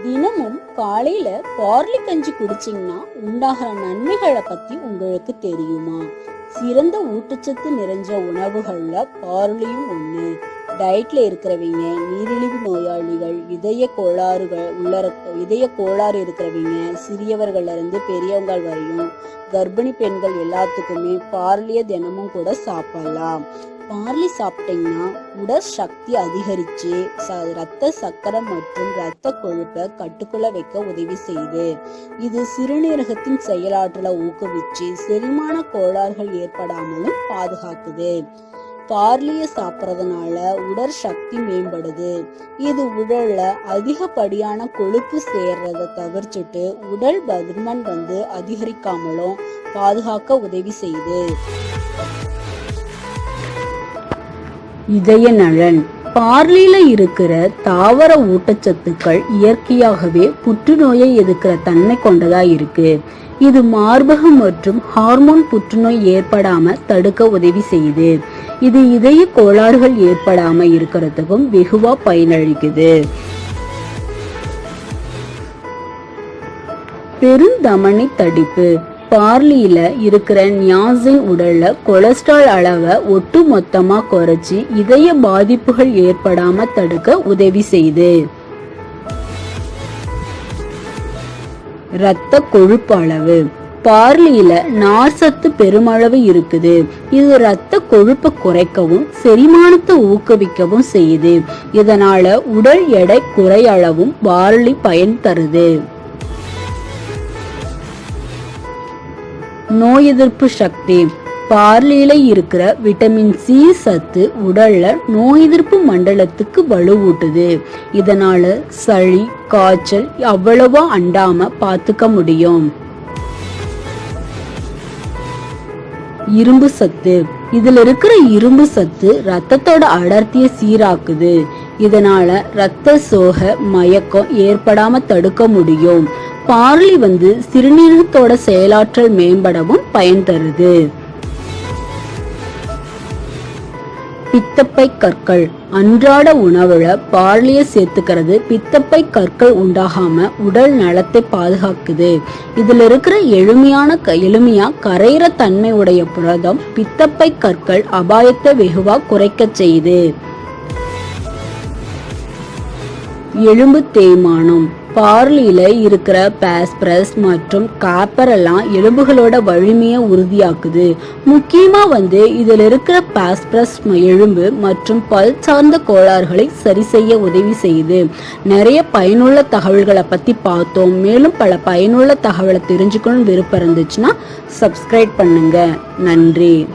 தினமும் காலையில பார்லி கஞ்சி குடிச்சீங்கன்னா உண்டாகிற நன்மைகளை பத்தி உங்களுக்கு தெரியுமா? சிறந்த ஊட்டச்சத்து நிறைஞ்ச உணவுகள்ல பார்லியும் ஒண்ணு. டயட்ல இருக்கிறவங்க நீரிழிவு நோயாளிகள் இதய கோளாறுகள் உள்ள இதய கோளாறு இருக்கிறவங்க சிறியவர்கள்ல இருந்து பெரியவங்க வரையும் கர்ப்பிணி பெண்கள் எல்லாத்துக்குமே பார்லிய தினமும் கூட சாப்பிடலாம். பார்லி சாப்பிட்டீங்கன்னா உடல் சக்தி அதிகரிச்சு ச- ரத்த சக்கரம் மற்றும் ரத்த கொழுப்பை கட்டுக்குள்ள வைக்க உதவி செய்யுது. இது சிறுநீரகத்தின் செயலாற்றலை ஊக்குவிச்சு செரிமான கோளாறுகள் ஏற்படாமலும் பாதுகாக்குது. பார்லிய சாப்பிட்றதுனால உடல் சக்தி மேம்படுது. இது உடல்ல அதிகப்படியான கொழுப்பு சேர்றத தவிர்த்துட்டு உடல் பருமன் வந்து அதிகரிக்காமலும் பாதுகாக்க உதவி செய்யுது. இதய நலன். பார்லியில இருக்கிற தாவர ஊட்டச்சத்துக்கள் இயற்கையாகவே புற்றுநோயை எதிர்க்கிற தன்மை கொண்டதா இருக்கு. இது மார்பகம் மற்றும் ஹார்மோன் புற்றுநோய் ஏற்படாம தடுக்க உதவி செய்யுது. இது இதய கோளாறுகள் ஏற்படாம இருக்கிறதுக்கும் வெகுவா பயனளிக்குது. பெருந்தமனி தடிப்பு. பார்லியில இருக்கிற நியாசின் உடல்ல கொலஸ்ட்ரால் அளவை ஒட்டு மொத்தமா குறைச்சி இதய பாதிப்புகள் ஏற்படாம தடுக்க உதவி செய்து. இரத்த கொழுப்பு அளவு. பார்லியில நார்சத்து பெருமளவு இருக்குது. இது இரத்த கொழுப்பை குறைக்கவும் செரிமானத்தை ஊக்குவிக்கவும் செய்யுது. இதனால உடல் எடை குறையளவும் பார்லி பயன் தருது. நோய் எதிர்ப்பு சக்தி பார்லியில இருக்கிற விட்டமின் சி சத்து உடல்ல நோய் எதிர்ப்பு மண்டலத்துக்கு வலுவூட்டுது. இதனால சளி காய்ச்சல் அவ்வளவா அண்டாம பாத்துக்க முடியும். இரும்பு சத்து. இதுல இருக்கிற இரும்பு சத்து ரத்தத்தோட அடர்த்தியை சீராக்குது. இதனால ரத்த சோக மயக்கம் ஏற்படாம தடுக்க முடியும். பார்லி வந்து சிறுநீரகத்தோட செயலாற்றல் மேம்படவும் பயன் தருது. பித்தப்பை கற்கள். அன்றாட உணவுல பார்லிய சேர்த்துக்கிறது பித்தப்பை கற்கள் உண்டாகாம உடல் நலத்தை பாதுகாக்குது. இதுல இருக்கிற எளிமையான க- எளிமையா கரையிற தன்மை உடைய புரதம் பித்தப்பை கற்கள் அபாயத்தை வெகுவா குறைக்கச் செய்யுது. எலும்பு தேய்மானம் பார்லியில இருக்கிற பேஸ்பிரஸ் மற்றும் காப்பர் எல்லாம் எலும்புகளோட வலிமையை உறுதியாக்குது. முக்கியமா வந்து இதில் இருக்கிற பேஸ்பிரஸ் எலும்பு மற்றும் பல் சார்ந்த கோளாறுகளை சரி செய்ய உதவி செய்யுது. நிறைய பயனுள்ள தகவல்களை பத்தி பார்த்தோம். மேலும் பல பயனுள்ள தகவலை தெரிஞ்சுக்கணும்னு விருப்பம் இருந்துச்சுன்னா சப்ஸ்கிரைப் பண்ணுங்க. நன்றி.